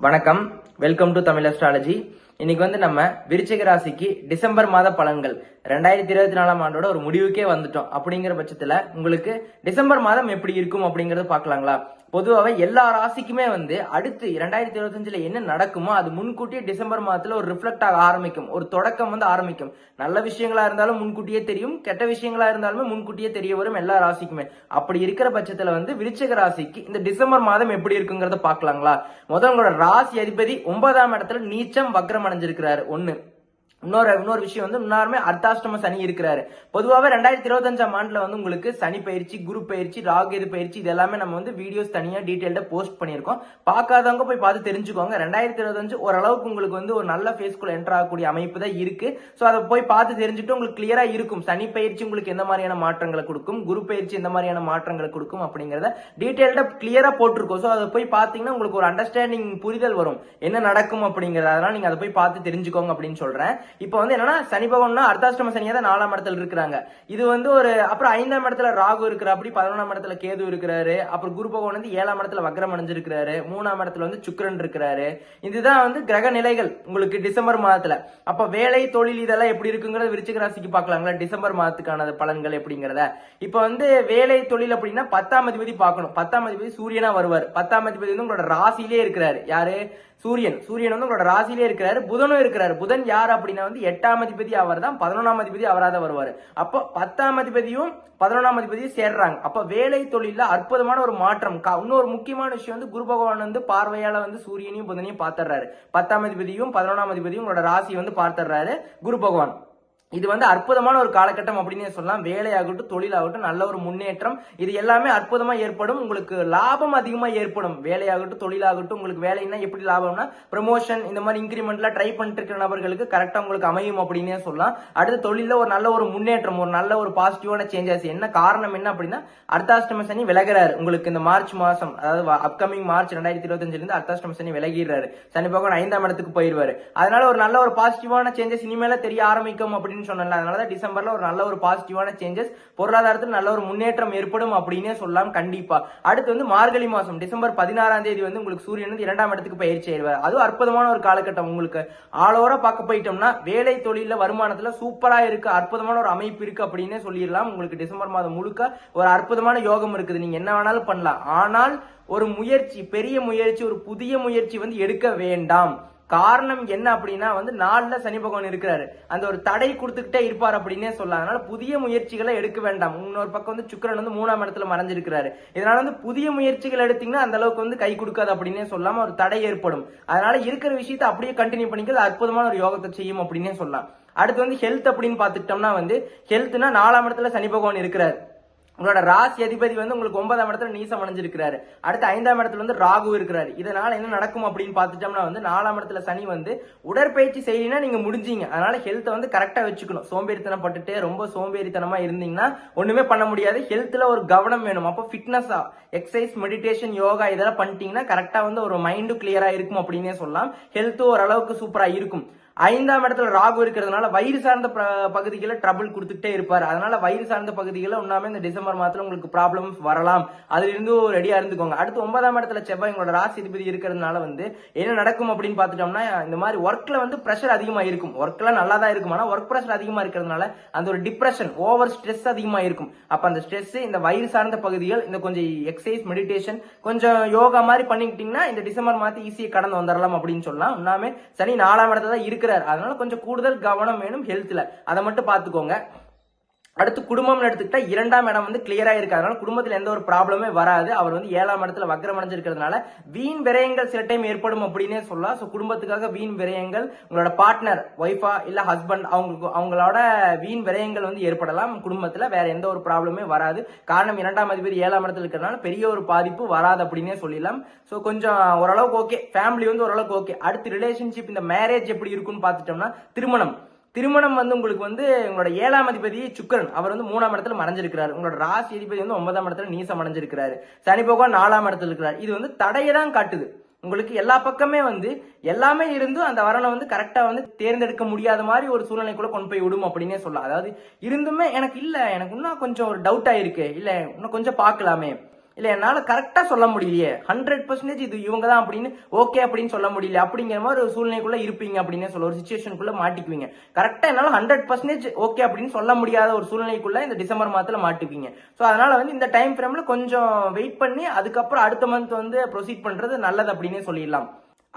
வணக்கம். Welcome to Tamil astrology இன்னைக்கு வந்து நம்ம விருச்சிக ராசிக்கு டிசம்பர் மாத பலன்கள். ரெண்டாயிரத்தி இருபத்தி நாலாம் ஆண்டோட ஒரு முடிவுக்கே வந்துட்டோம். அப்படிங்கிற பட்சத்துல உங்களுக்கு டிசம்பர் மாதம் எப்படி இருக்கும் அப்படிங்கறத பார்க்கலாங்களா? பொதுவாகவே எல்லா ராசிக்குமே வந்து அடுத்து இரண்டாயிரத்தி இருபத்தஞ்சுல என்ன நடக்குமோ அது முன்கூட்டியே டிசம்பர் மாதத்துல ஒரு ரிஃப்ளெக்ட் ஆக ஆரம்பிக்கும். ஒரு தொடக்கம் வந்து ஆரம்பிக்கும். நல்ல விஷயங்களா இருந்தாலும் முன்கூட்டியே தெரியும். கெட்ட விஷயங்களா இருந்தாலுமே முன்கூட்டியே தெரிய வரும் எல்லா ராசிக்குமே. அப்படி இருக்கிற பட்சத்துல வந்து விருச்சக ராசிக்கு இந்த டிசம்பர் மாதம் எப்படி இருக்குங்கிறத பார்க்கலாங்களா? முதல் உங்களோட ராசி அதிபதி ஒன்பதாம் இடத்துல நீச்சம் வக்ரம் அடைஞ்சிருக்கிறாரு. ஒன்று இன்னொரு இன்னொரு விஷயம் வந்து இன்னொருமே அர்த்தாஷ்டம சனி இருக்கிறாரு. பொதுவாகவே ரெண்டாயிரத்தி இருபத்தஞ்சாம் ஆண்டுல வந்து உங்களுக்கு சனி பயிற்சி குரு பயிற்சி ராகு பயிற்சி இது எல்லாமே நம்ம வந்து வீடியோஸ் தனியாக டீட்டெயில்டா போஸ்ட் பண்ணியிருக்கோம். பார்க்காதவங்க போய் பார்த்து தெரிஞ்சுக்கோங்க. ரெண்டாயிரத்தி இருபத்தஞ்சு ஓரளவுக்கு உங்களுக்கு வந்து ஒரு நல்ல ஃபேஸ்க்குள்ள என்டர் ஆகக்கூடிய அமைப்பு தான் இருக்கு. ஸோ அதை போய் பார்த்து தெரிஞ்சுட்டு உங்களுக்கு கிளியரா இருக்கும். சனி பயிற்சி உங்களுக்கு எந்த மாதிரியான மாற்றங்களை கொடுக்கும்? குரு பயிற்சி எந்த மாதிரியான மாற்றங்களை கொடுக்கும்? அப்படிங்கிறத டீட்டெயில்டா கிளியரா போட்டிருக்கோம். ஸோ அதை போய் பார்த்தீங்கன்னா உங்களுக்கு ஒரு அண்டர்ஸ்டாண்டிங் புரிதல் வரும். என்ன நடக்கும் அப்படிங்கிறத அதனால நீங்க அதை போய் பார்த்து தெரிஞ்சுக்கோங்க அப்படின்னு சொல்றேன். இப்போ வந்து என்னன்னா சனி பகவான்னா அர்த்தாஷ்டம சனியா தான் நாலாம் இடத்துல இருக்கிறாங்க. இது வந்து ஒரு அப்புறம் ஐந்தாம் இடத்துல ராகு இருக்கிற அப்படி பதினொன்றாம் இடத்துல கேது இருக்கிறாரு. அப்புறம் குரு பகவான் வந்து ஏழாம் இடத்துல வக்ரம் அடைஞ்சிருக்கிறாரு. மூணாம் இடத்துல வந்து சுக்கரன் இருக்கிறாரு. இதுதான் வந்து கிரக நிலைகள் உங்களுக்கு டிசம்பர் மாதத்துல. அப்ப வேலை தொழில் இதெல்லாம் எப்படி இருக்குங்கிறத விருச்சிக ராசிக்கு பார்க்கலாங்களா? டிசம்பர் மாதத்துக்கான பலன்கள் எப்படிங்கிறத. இப்ப வந்து வேலை தொழில் அப்படின்னா பத்தாம் அதிபதி பார்க்கணும். பத்தாம் அதிபதி சூரியனா வருவார். பத்தாம் அதிபதி வந்து உங்களோட ராசியிலே இருக்கிறாரு. யாரு? சூரியன். சூரியன் வந்து உங்களோட ராசியிலே இருக்கிறாரு. புதனும் இருக்கிறாரு. புதன் யார் அப்படின்னா வந்து எட்டாம் அதிபதி அவர் தான் பதினொன்றாம் அதிபதி அவராக வருவார். அப்போ பத்தாம் அதிபதியும் பதினொன்றாம் அதிபதியும் சேர்றாங்க. அப்போ வேலை தொழிலில் அற்புதமான ஒரு மாற்றம். இன்னொரு முக்கியமான விஷயம் வந்து குரு பகவான் வந்து பார்வையால் வந்து சூரியனையும் புதனையும் பார்த்துடுறாரு. பத்தாம் அதிபதியும் பதினொன்றாம் அதிபதியும் உங்களோட ராசியை வந்து பார்த்துடுறாரு குரு பகவான். இது வந்து அற்புதமான ஒரு காலகட்டம் அப்படின்னு சொல்லலாம். வேலையாகட்டும் தொழிலாகட்டும் நல்ல ஒரு முன்னேற்றம். இது எல்லாமே அற்புதமா ஏற்படும். உங்களுக்கு லாபம் அதிகமா ஏற்படும். வேலையாகட்டும் தொழிலாகட்டும் உங்களுக்கு வேலைன்னா எப்படி லாபம்னா ப்ரமோஷன் இந்த மாதிரி இன்க்ரிமெண்ட்லாம் ட்ரை பண்ணிட்டு இருக்கிற நபர்களுக்கு கரெக்டா உங்களுக்கு அமையும் அப்படின்னே சொல்லலாம். அடுத்த தொழில ஒரு நல்ல ஒரு முன்னேற்றம் ஒரு நல்ல ஒரு பாசிட்டிவான சேஞ்சஸ் என்ன காரணம் என்ன அப்படின்னா அர்த்தாஷ்டம சனி விலகிறாரு. உங்களுக்கு இந்த மார்ச் மாசம் அதாவது அப்கமிங் மார்ச் ரெண்டாயிரத்தி இருபத்தஞ்சுல இருந்து அர்த்தாஷ்டம சனி விலகிடுறாரு. சனி பகவான் ஐந்தாம் இடத்துக்கு போயிருவாரு. அதனால ஒரு நல்ல ஒரு பாசிட்டிவான சேஞ்சஸ் இனிமேல தெரிய ஆரம்பிக்கும் அப்படின்னு சொன்னல அதனாலதான் டிசம்பர்ல ஒரு நல்ல ஒரு பாசிட்டிவான சேஞ்சஸ் பொருளாதாரத்தில் நல்ல ஒரு முன்னேற்றம் ஏற்படும் அப்படின்னே சொல்லலாம் கண்டிப்பா. அடுத்து வந்து மார்கழி மாசம் டிசம்பர் பதினாறாம் தேதி வந்து உங்களுக்கு சூரியன் வந்து இரண்டாம் இடத்துக்கு பயிற்சி ஆயிடுவார் அதுவும் அற்புதமான ஒரு காலகட்டம் உங்களுக்கு. ஆல் பார்க்க போயிட்டோம்னா வேலை தொழில வருமானத்துல சூப்பரா இருக்கு அற்புதமான ஒரு அமைப்பு இருக்கு அப்படின்னே சொல்லிடலாம். உங்களுக்கு டிசம்பர் மாதம் முழுக்க ஒரு அற்புதமான யோகம் இருக்குது. நீங்க என்ன வேணாலும் பண்ணலாம். ஆனால் ஒரு முயற்சி பெரிய முயற்சி ஒரு புதிய முயற்சி வந்து எடுக்க வேண்டாம். காரணம் என்ன அப்படின்னா வந்து நாளில் சனி பகவான் இருக்கிறாரு. அந்த ஒரு தடை கொடுத்துக்கிட்டே இருப்பார் அப்படின்னே சொல்லலாம். அதனால புதிய முயற்சிகளை எடுக்க வேண்டாம். இன்னொரு பக்கம் வந்து சுக்கிரன் வந்து மூணாம் இடத்துல மறைஞ்சிருக்கிறாரு. இதனால வந்து புதிய முயற்சிகள் எடுத்தீங்கன்னா அந்த அளவுக்கு வந்து கை கொடுக்காது அப்படின்னே சொல்லாம ஒரு தடை ஏற்படும். அதனால இருக்கிற விஷயத்தை அப்படியே கண்டினியூ பண்ணிக்கிறது அற்புதமான ஒரு யோகத்தை செய்யும் அப்படின்னே சொல்லலாம். அடுத்து வந்து ஹெல்த் அப்படின்னு பார்த்துட்டோம்னா வந்து ஹெல்த்னா நாலாம் இடத்துல சனி பகவான் இருக்கிறார். உங்களோட ராசி அதிபதி வந்து உங்களுக்கு ஒன்பதாம் இடத்துல நீசம் அடைஞ்சிருக்கிறாரு அடுத்து ஐந்தாம் இடத்துல வந்து ராகு இருக்கிறாரு. இதனால என்ன நடக்கும் அப்படின்னு பார்த்துட்டோம்னா வந்து நாலாம் இடத்துல சனி வந்து உடற்பயிற்சி செய்யலைன்னா நீங்க முடிஞ்சீங்க. அதனால ஹெல்த்தை வந்து கரெக்டா வச்சுக்கணும். சோம்பேறித்தனம் பட்டுட்டு ரொம்ப சோம்பேறித்தனமா இருந்தீங்கன்னா ஒண்ணுமே பண்ண முடியாது. ஹெல்த்ல ஒரு கவனம் வேணும். அப்போ ஃபிட்னஸா எக்ஸசைஸ் மெடிடேஷன் யோகா இதெல்லாம் பண்ணிட்டீங்கன்னா கரெக்டா வந்து ஒரு மைண்டு கிளியரா இருக்கும் அப்படின்னே சொல்லலாம். ஹெல்த்தும் ஓரளவுக்கு சூப்பரா இருக்கும். ஐந்தாம் இடத்துல ராகு இருக்கிறதுனால வயிறு சார்ந்த ப- பகுதிகளை ட்ரபிள் கொடுத்துட்டே இருப்பார். அதனால வயிறு சார்ந்த பகுதிகளில் ஒன்றாமே இந்த டிசம்பர் மாதத்தில் உங்களுக்கு ப்ராப்ளம்ஸ் வரலாம். அதிலிருந்து ரெடியாக இருந்துக்கோங்க அடுத்து ஒன்பதாம் இடத்துல செவ்வாய் உங்களோட ராசி அதிபதி இருக்கிறதுனால வந்து என்ன நடக்கும் அப்படின்னு பார்த்துட்டோம்னா இந்த மாதிரி ஒர்க்கில் வந்து ப்ரெஷர் அதிகமாக இருக்கும். ஒர்க்கில் நல்லா தான் இருக்கும். ஆனால் ஒர்க் ப்ரெஷர் அதிகமாக இருக்கிறதுனால அந்த ஒரு டிப்ரெஷன் ஓவர் ஸ்ட்ரெஸ் அதிகமாக இருக்கும். அப்போ அந்த ஸ்ட்ரெஸ் இந்த வயிறு சார்ந்த பகுதிகள் இந்த கொஞ்சம் எக்ஸசைஸ் மெடிடேஷன் கொஞ்சம் யோகா மாதிரி பண்ணிக்கிட்டீங்கன்னா இந்த டிசம்பர் மாத்தி ஈஸியாக கடந்து வந்துடலாம் அப்படின்னு சொல்லலாம். ஒன்றாமே சனி நாலாம் இடத்துல தான் இருக்கிறார். அதனால கொஞ்சம் கூடுதல் கவனம் வேணும் ஹெல்த்ல அதை மட்டும் பார்த்துக்கோங்க. அடுத்து குடும்பம்னு எடுத்துக்கிட்டா இரண்டாம் இடம் வந்து கிளியரா இருக்கிறதுனால குடும்பத்தில் எந்த ஒரு ப்ராப்ளமே வராது. அவர் வந்து ஏழாம் இடத்துல வக்ரம் அடைஞ்சிருக்கிறதுனால வீண் விரயங்கள் சில டைம் ஏற்படும் அப்படின்னே சொல்லலாம். ஸோ குடும்பத்துக்காக வீண் விரயங்கள் உங்களோட பார்ட்னர் ஒய்ஃபா இல்ல ஹஸ்பண்ட் அவங்களுக்கு அவங்களோட வீண் விரயங்கள் வந்து ஏற்படலாம். குடும்பத்தில் வேற எந்த ஒரு ப்ராப்ளமே வராது. காரணம் இரண்டாம் அதிபதி ஏழாம் இடத்துல இருக்கிறதுனால பெரிய ஒரு பாதிப்பு வராது அப்படின்னே சொல்லிடலாம். ஸோ கொஞ்சம் ஓரளவுக்கு ஓகே ஃபேமிலி வந்து ஓரளவுக்கு ஓகே அடுத்து ரிலேஷன்ஷிப் இந்த மேரேஜ் எப்படி இருக்குன்னு பார்த்துட்டோம்னா திருமணம். திருமணம் வந்து உங்களுக்கு வந்து உங்களோட ஏழாம் அதிபதி சுக்கரன். அவர் வந்து மூணாம் இடத்துல மறைஞ்சிருக்கிறார். உங்களோட ராசி அதிபதி வந்து ஒன்பதாம் இடத்துல நீசம் அடைஞ்சிருக்கிறாரு. சனி பகவான் நாலாம் இடத்துல இருக்கிறார். இது வந்து தடையை தான் காட்டுது. உங்களுக்கு எல்லா பக்கமே வந்து எல்லாமே இருந்தும் அந்த வரனை வந்து கரெக்டா வந்து தேர்ந்தெடுக்க முடியாத மாதிரி ஒரு சூழ்நிலைக்குள்ள கொண்டு போய் விடும் அப்படின்னே சொல்லலாம். அதாவது இருந்துமே எனக்கு இல்ல எனக்கு இன்னும் கொஞ்சம் ஒரு டவுட் ஆயிருக்கு இல்ல இன்னும் கொஞ்சம் பார்க்கலாமே. இல்லை என்னால் கரெக்டாக சொல்ல முடியலையே. ஹண்ட்ரட் பர்சன்டேஜ் இது இவங்க தான் அப்படின்னு ஓகே அப்படின்னு சொல்ல முடியல அப்படிங்கிற மாதிரி ஒரு சூழ்நிலைக்குள்ளே இருப்பீங்க அப்படின்னு சொல்ல ஒரு சுச்சுவேஷனுக்குள்ளே மாட்டிக்குவீங்க. கரெக்டாக என்னால் ஹண்ட்ரட் பர்சன்டேஜ் ஓகே அப்படின்னு சொல்ல முடியாத ஒரு சூழ்நிலைக்குள்ளே இந்த டிசம்பர் மாதத்தில் மாட்டுவீங்க ஸோ அதனால் வந்து இந்த டைம் ஃப்ரேமில் கொஞ்சம் வெயிட் பண்ணி அதுக்கப்புறம் அடுத்த மந்த் வந்து ப்ரொசீட் பண்ணுறது நல்லது அப்படின்னே சொல்லிடலாம்.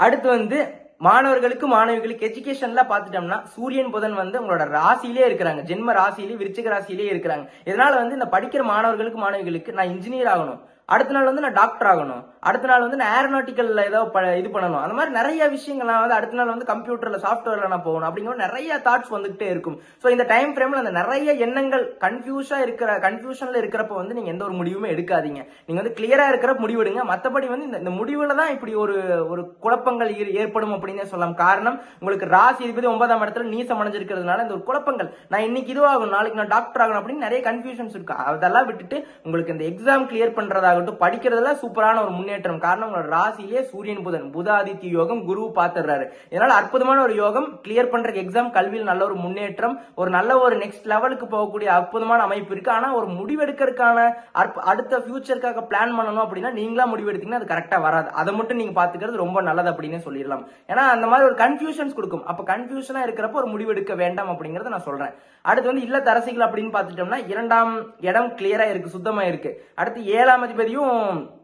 அடுத்து வந்து மாணவர்களுக்கு மாணவிகளுக்கு எஜுகேஷன்ல பாத்துட்டோம்னா சூரியன் புதன் வந்து உங்களோட ராசியிலே இருக்கிறாங்க. ஜென்ம ராசியிலே விருச்சிக ராசியிலே இருக்கிறாங்க. இதனால வந்து இந்த படிக்கிற மாணவர்களுக்கு மாணவிகளுக்கு நான் இன்ஜினியர் ஆகணும். அடுத்த நாள் வந்து நான் டாக்டர் ஆகணும். அடுத்த நாள் வந்து நான் ஏரோநாட்டிக்கல்ல ஏதோ ப- இது பண்ணணும். அந்த மாதிரி நிறைய விஷயங்கள்லாம் வந்து அடுத்த நாள் வந்து கம்ப்யூட்டர்ல சாஃப்ட்வேர்ல நான் போகணும். அப்படிங்கிற நிறைய தாட்ஸ் வந்துகிட்டே இருக்கும். ஸோ இந்த டைம் ஃப்ரேம்ல அந்த நிறைய எண்ணங்கள் கன்ஃபியூஸா இருக்கிற கன்ஃபியூஷன்ல இருக்கிறப்ப வந்து நீங்க எந்த ஒரு முடிவுமே எடுக்காதீங்க. நீங்க வந்து கிளியரா இருக்கிற முடிவெடுங்க. மற்றபடி வந்து இந்த- இந்த முடிவுல தான் இப்படி ஒரு ஒரு குழப்பங்கள் ஏற்படும் அப்படின்னே சொல்லலாம். காரணம் உங்களுக்கு ராசி அதிபதி ஒன்பதாம் இடத்துல நீசம் அடைஞ்சிருக்கிறதுனால இந்த ஒரு குழப்பங்கள். நான் இன்னைக்கு இதுவாகும் நாளைக்கு நான் டாக்டர் ஆகணும் அப்படின்னு நிறைய கன்ஃபியூஷன்ஸ் இருக்கும் அதெல்லாம் விட்டுட்டு உங்களுக்கு இந்த எக்ஸாம் கிளியர் பண்றதாகட்டும் படிக்கிறதெல்லாம் சூப்பரான ஒரு முன்னேற்றம் காரணம் உங்களோட ராசியிலே சூரியன் புதன். புதாதித்ய யோகம் குரு பார்த்துடுறாரு. இதனால அற்புதமான ஒரு யோகம் கிளியர் பண்ற எக்ஸாம் கல்வியில் நல்ல ஒரு முன்னேற்றம் ஒரு நல்ல ஒரு நெக்ஸ்ட் லெவலுக்கு போகக்கூடிய அற்புதமான அமைப்பு இருக்கு. ஆனா ஒரு முடிவெடுக்கிறதுக்கான அற்ப- அடுத்த ஃபியூச்சருக்காக பிளான் பண்ணணும் அப்படின்னா நீங்களா முடிவெடுத்தீங்கன்னா அது கரெக்டா வராது. அதை மட்டும் நீங்க பாத்துக்கிறது ரொம்ப நல்லது அப்படின்னு சொல்லிடலாம். ஏன்னா அந்த மாதிரி ஒரு கன்ஃபியூஷன்ஸ் கொடுக்கும். அப்ப கன்ஃபியூஷனா இருக்கிறப்ப ஒரு முடிவெடுக்க வேண்டாம் அப்படிங்கறத நான் சொல்றேன். அடுத்து வந்து இல்லத்தரசிகள் அப்படின்னு பார்த்துட்டோம்னா இரண்டாம் இடம் கிளியரா இருக்கு சுத்தமா இருக்கு. அடுத்து ஏழாம் அதிபதியும்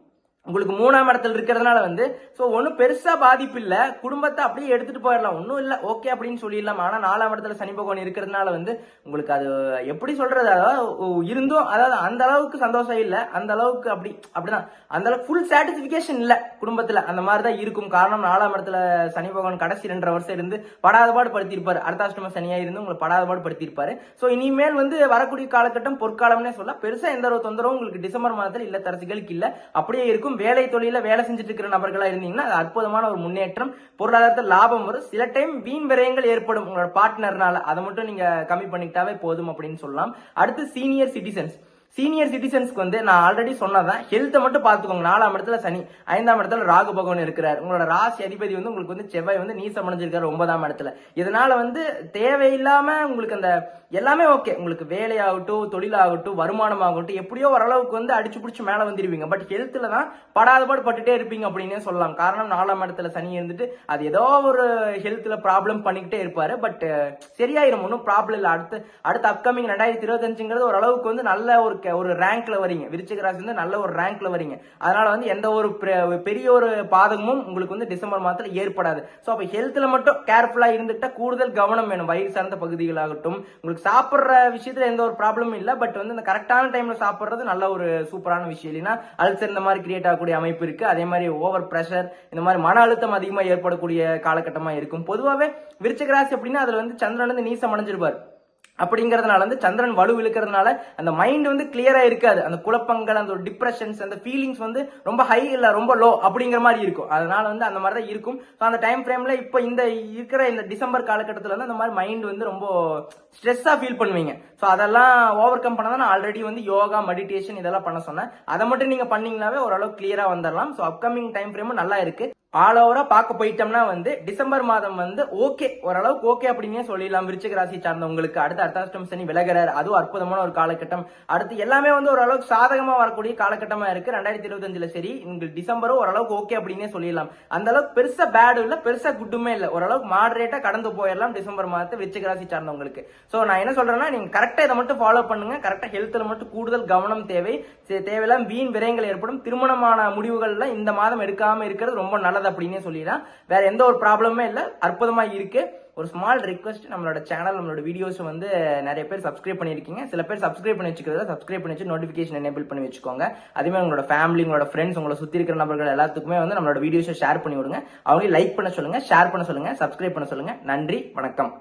உங்களுக்கு மூணாம் இடத்துல இருக்கிறதுனால வந்து ஸோ ஒன்றும் பெருசாக பாதிப்பு இல்லை குடும்பத்தை அப்படியே எடுத்துகிட்டு போயிடலாம். ஒன்றும் இல்லை ஓகே அப்படின்னு சொல்லிடலாம். ஆனால் நாலாம் இடத்துல சனி பகவான் இருக்கிறதுனால வந்து உங்களுக்கு அது எப்படி சொல்கிறது அதாவது இருந்தும் அதாவது அந்த அளவுக்கு சந்தோஷம் இல்லை. அந்த அளவுக்கு அப்படி அப்படிதான். அந்த அளவுக்கு ஃபுல் சாட்டிஸ்ஃபிகேஷன் இல்லை குடும்பத்தில். அந்த மாதிரி தான் இருக்கும். காரணம் நாலாம் இடத்துல சனி பகவான் கடைசி ரெண்டரை வருஷம் இருந்து படாதபாடு படுத்தியிருப்பார் அர்த்தாஷ்டம சனியாக இருந்து உங்களை படாதபாடு படுத்தியிருப்பாரு ஸோ இனிமேல் வந்து வரக்கூடிய காலகட்டம் பொற்காலம்னே சொல்ல பெருசாக எந்த ஒரு தொந்தரவும் உங்களுக்கு டிசம்பர் மாதத்தில் இல்லை தரசிகளுக்கு இல்லை. அப்படியே இருக்கும். வேலை தொழில வேலை செஞ்சுட்டு இருக்கிற நபர்களா இருந்தீங்கன்னா அது அற்புதமான ஒரு முன்னேற்றம். பொருளாதாரத்தில் லாபம் வரும். சில டைம் வீண் விரயங்கள் ஏற்படும். உங்களோட பார்ட்னர்னால அதை மட்டும் நீங்க கம்மி பண்ணிக்கிட்டாவே போதும் அப்படின்னு சொல்லலாம். அடுத்து சீனியர் சிட்டிசன்ஸ் சீனியர் சிட்டிசன்ஸ்க்கு வந்து நான் ஆல்ரெடி சொன்னதான் ஹெல்த்தை மட்டும் பார்த்துக்கோங்க. நாலாம் இடத்துல சனி ஐந்தாம் இடத்துல ராகு பகவான் இருக்கிறார். உங்களோட ராசி அதிபதி வந்து உங்களுக்கு வந்து செவ்வாய் வந்து நீசம் அடைஞ்சிருக்காரு ஒன்பதாம் இடத்துல. இதனால வந்து தேவையில்லாம உங்களுக்கு அந்த எல்லாமே ஓகே உங்களுக்கு வேலையாகட்டும் தொழிலாகட்டும் வருமானம் ஆகட்டும் எப்படியோ ஓரளவுக்கு வந்து அடிச்சு பிடிச்சி மேல வந்துருவீங்க. பட் ஹெல்த்ல தான் படாதபாடு பட்டுட்டே இருப்பீங்க அப்படின்னே சொல்லலாம். காரணம் நாலாம் இடத்துல சனி இருந்துட்டு அது ஏதோ ஒரு ஹெல்த்ல ப்ராப்ளம் பண்ணிக்கிட்டே இருப்பாரு. பட் சரியாயிரும். ஒன்றும் ப்ராப்ளம் இல்லை. அடுத்து அடுத்த அப்கமிங் ரெண்டாயிரத்தி இருபத்தஞ்சுங்கிறது ஓரளவுக்கு வந்து நல்ல ஒரு ஒரு ரேங்க்ல வரீங்க விருச்சிக ராசி வந்து நல்ல ஒரு ரேங்க்ல வரீங்க அதனால வந்து எந்த ஒரு பெரிய ஒரு பாதகமும் உங்களுக்கு வந்து டிசம்பர் மாதத்துல ஏற்படாது. ஸோ அப்போ ஹெல்த்ல மட்டும் கேர்ஃபுல்லா இருந்துட்டா கூடுதல் கவனம் வேணும். வயிறு சார்ந்த பகுதிகளாகட்டும் உங்களுக்கு சாப்பிட்ற விஷயத்துல எந்த ஒரு ப்ராப்ளமும் இல்லை. பட் வந்து இந்த கரெக்டான டைம்ல சாப்பிட்றது நல்ல ஒரு சூப்பரான விஷயம். இல்லைன்னா அல்சர் இந்த மாதிரி கிரியேட் ஆகக்கூடிய அமைப்பு இருக்கு. அதே மாதிரி ஓவர் ப்ரெஷர் இந்த மாதிரி மன அழுத்தம் அதிகமா ஏற்படக்கூடிய காலகட்டமா இருக்கும். பொதுவாகவே விருச்சிக ராசி அப்படின்னா அதுல வந்து சந்திரன் வந்து நீசம் அடைஞ்சிருப்பார் அப்படிங்கிறதுனால வந்து சந்திரன் வலு இழுக்கிறதுனால அந்த மைண்ட் வந்து கிளியரா இருக்காது. அந்த குழப்பங்கள் அந்த ஒரு டிப்ரெஷன்ஸ் அந்த ஃபீலிங்ஸ் வந்து ரொம்ப ஹை இல்ல ரொம்ப லோ அப்படிங்கிற மாதிரி இருக்கும். அதனால வந்து அந்த மாதிரி தான் இருக்கும். ஸோ அந்த டைம் ஃப்ரேம்ல இப்போ இந்த இருக்கிற இந்த டிசம்பர் காலகட்டத்தில் வந்து அந்த மாதிரி மைண்ட் வந்து ரொம்ப ஸ்ட்ரெஸ்ஸா ஃபீல் பண்ணுவீங்க. ஸோ அதெல்லாம் ஓவர் கம் பண்ண நான் ஆல்ரெடி வந்து யோகா மெடிடேஷன் இதெல்லாம் பண்ண சொன்னேன். அதை மட்டும் நீங்க பண்ணீங்கனாவே ஓரளவு கிளியரா வந்துடலாம் ஸோ அப்கமிங் டைம் ஃப்ரேமும் நல்லா இருக்கு. ஆல் ஓவரா பார்க்க போயிட்டோம்னா வந்து டிசம்பர் மாதம் வந்து ஓகே ஓரளவுக்கு ஓகே அப்படின்னே சொல்லிடலாம். விருச்சிக ராசி சார்ந்தவங்களுக்கு அடுத்து அர்த்தாஷ்டம் சனி விலகிறார். அதுவும் அற்புதமான ஒரு காலகட்டம். அடுத்து எல்லாமே வந்து ஓரளவுக்கு சாதகமா வரக்கூடிய காலகட்டமா இருக்கு. ரெண்டாயிரத்தி இருபத்தஞ்சுல சரி உங்களுக்கு டிசம்பரும் ஓரளவுக்கு ஓகே அப்படின்னே சொல்லிடலாம். அந்த அளவுக்கு பெருசா பேடும் இல்ல பெருசா குட்டுமே இல்ல. ஓரளவுக்கு மாடரேட்டா கடந்து போயிடலாம் டிசம்பர் மாதத்தை விருச்சிக ராசி சார்ந்தவங்களுக்கு. சோ நான் என்ன சொல்றேன்னா நீங்க கரெக்டா இதை மட்டும் ஃபாலோ பண்ணுங்க. கரெக்டா ஹெல்த்ல மட்டும் கூடுதல் கவனம் தேவை. தேவையெல்லாம் தேவையில்லாம வீண் விரயங்கள் ஏற்படும். திருமணமான முடிவுகள்லாம் இந்த மாதம் எடுக்காம இருக்கிறது ரொம்ப நல்ல நல்லது அப்படின்னே சொல்லிடலாம் வேற எந்த ஒரு ப்ராப்ளமே இல்லை. அற்புதமா இருக்கு. ஒரு ஸ்மால் ரிக்வஸ்ட் நம்மளோட சேனல் நம்மளோட வீடியோஸ் வந்து நிறைய பேர் சப்ஸ்கிரைப் பண்ணியிருக்கீங்க. சில பேர் சப்ஸ்கிரைப் பண்ணி வச்சுக்கிறத சப்ஸ்கிரைப் பண்ணி வச்சு நோட்டிஃபிகேஷன் எனேபிள் பண்ணி வச்சுக்கோங்க. அதேமாதிரி உங்களோட ஃபேமிலி உங்களோட ஃப்ரெண்ட்ஸ் உங்களை சுற்றி இருக்கிற நபர்கள் எல்லாத்துக்குமே வந்து நம்மளோட வீடியோஸை ஷேர் பண்ணி விடுங்க. அவங்களையும் லைக் பண்ண சொல்லுங்க ஷேர் பண்ண சொல்லுங்க சப்ஸ்கிரைப் பண்ண சொல்லுங்க. நன்றி வணக்கம்.